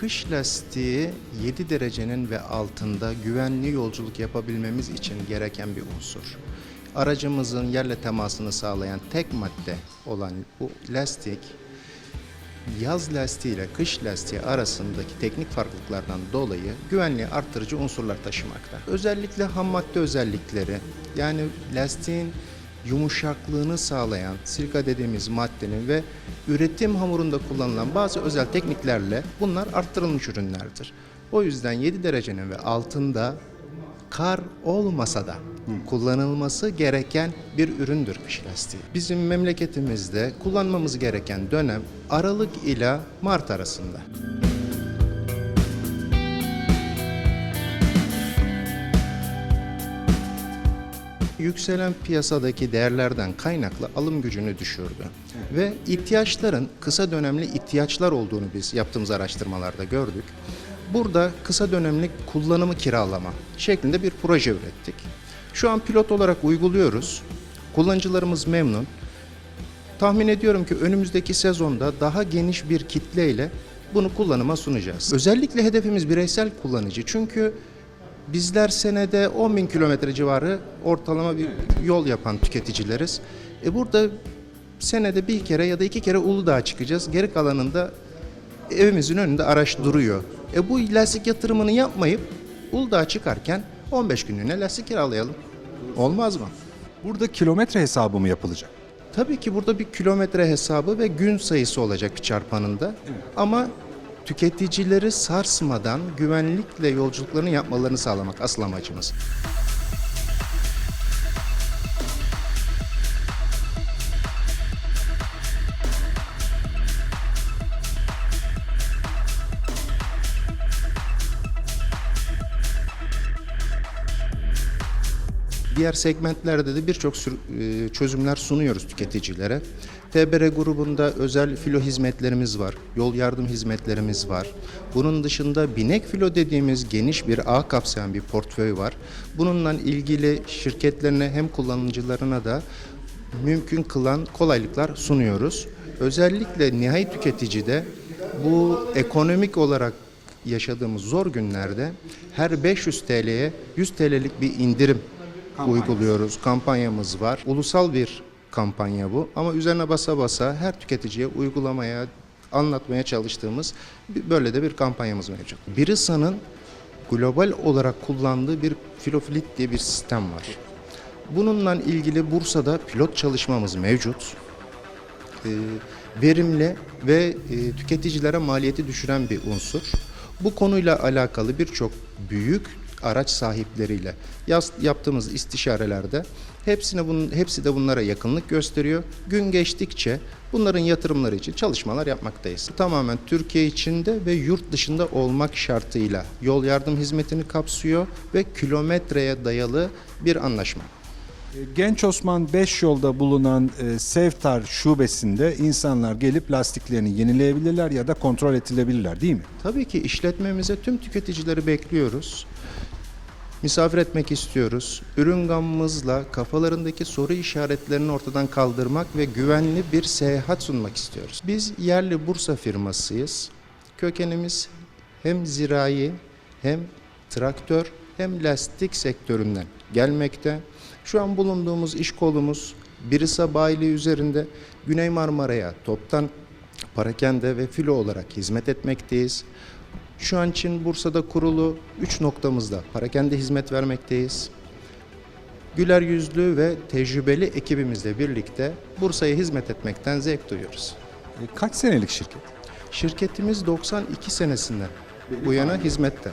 Kış lastiği 7 derecenin ve altında güvenli yolculuk yapabilmemiz için gereken bir unsur. Aracımızın yerle temasını sağlayan tek madde olan bu lastik yaz lastiği ile kış lastiği arasındaki teknik farklılıklardan dolayı güvenliği arttırıcı unsurlar taşımakta. Özellikle ham madde özellikleri yani lastiğin yumuşaklığını sağlayan silika dediğimiz maddenin ve üretim hamurunda kullanılan bazı özel tekniklerle bunlar arttırılmış ürünlerdir. O yüzden 7 derecenin ve altında kar olmasa da kullanılması gereken bir üründür kış lastiği. Bizim memleketimizde kullanmamız gereken dönem Aralık ile Mart arasında. Yükselen piyasadaki değerlerden kaynaklı alım gücünü düşürdü. Ve ihtiyaçların kısa dönemli ihtiyaçlar olduğunu biz yaptığımız araştırmalarda gördük. Burada kısa dönemli kullanımı kiralama şeklinde bir proje ürettik. Şu an pilot olarak uyguluyoruz. Kullanıcılarımız memnun. Tahmin ediyorum ki önümüzdeki sezonda daha geniş bir kitleyle bunu kullanıma sunacağız. Özellikle hedefimiz bireysel kullanıcı. Çünkü bizler senede 10 bin kilometre civarı ortalama bir yol yapan tüketicileriz. E burada senede bir kere ya da iki kere Uludağ'a çıkacağız. Geri kalanında evimizin önünde araç duruyor. E bu lastik yatırımını yapmayıp Uludağ'a çıkarken 15 günlüğüne lastik kiralayalım. Olmaz mı? Burada kilometre hesabı mı yapılacak? Tabii ki burada bir kilometre hesabı ve gün sayısı olacak çarpanında. Ama tüketicileri sarsmadan güvenlikle yolculuklarını yapmalarını sağlamak asıl amacımız. Diğer segmentlerde de birçok e, çözümler sunuyoruz tüketicilere. TBR grubunda özel filo hizmetlerimiz var, yol yardım hizmetlerimiz var. Bunun dışında binek filo dediğimiz geniş bir ağ kapsayan bir portföy var. Bununla ilgili şirketlerine hem kullanıcılarına da mümkün kılan kolaylıklar sunuyoruz. Özellikle nihai tüketicide bu ekonomik olarak yaşadığımız zor günlerde her 500 TL'ye 100 TL'lik bir indirim uyguluyoruz. Kampanyamız var. Ulusal bir kampanya bu ama üzerine basa basa her tüketiciye uygulamaya, anlatmaya çalıştığımız böyle de bir kampanyamız mevcut. Birisa'nın global olarak kullandığı bir filofilit diye bir sistem var. Bununla ilgili Bursa'da pilot çalışmamız mevcut. Ee, verimli ve e, tüketicilere maliyeti düşüren bir unsur. Bu konuyla alakalı birçok büyük araç sahipleriyle yaptığımız istişarelerde hepsine bunun hepsi de bunlara yakınlık gösteriyor. Gün geçtikçe bunların yatırımları için çalışmalar yapmaktayız. Tamamen Türkiye içinde ve yurt dışında olmak şartıyla yol yardım hizmetini kapsıyor ve kilometreye dayalı bir anlaşma. E, Genç Osman 5 yolda bulunan e, Sevtar şubesinde insanlar gelip lastiklerini yenileyebilirler ya da kontrol edilebilirler değil mi? Tabii ki işletmemize tüm tüketicileri bekliyoruz. Misafir etmek istiyoruz. Ürün gamımızla kafalarındaki soru işaretlerini ortadan kaldırmak ve güvenli bir seyahat sunmak istiyoruz. Biz yerli Bursa firmasıyız. Kökenimiz hem zirai hem traktör hem lastik sektöründen gelmekte. Şu an bulunduğumuz iş kolumuz Birisa bayiliği üzerinde Güney Marmara'ya toptan parakende ve filo olarak hizmet etmekteyiz. Şu an için Bursa'da kurulu 3 noktamızda parakende hizmet vermekteyiz. Güler yüzlü ve tecrübeli ekibimizle birlikte Bursa'ya hizmet etmekten zevk duyuyoruz. E, Kaç senelik şirket? Şirketimiz 92 senesinden bu yana hizmette.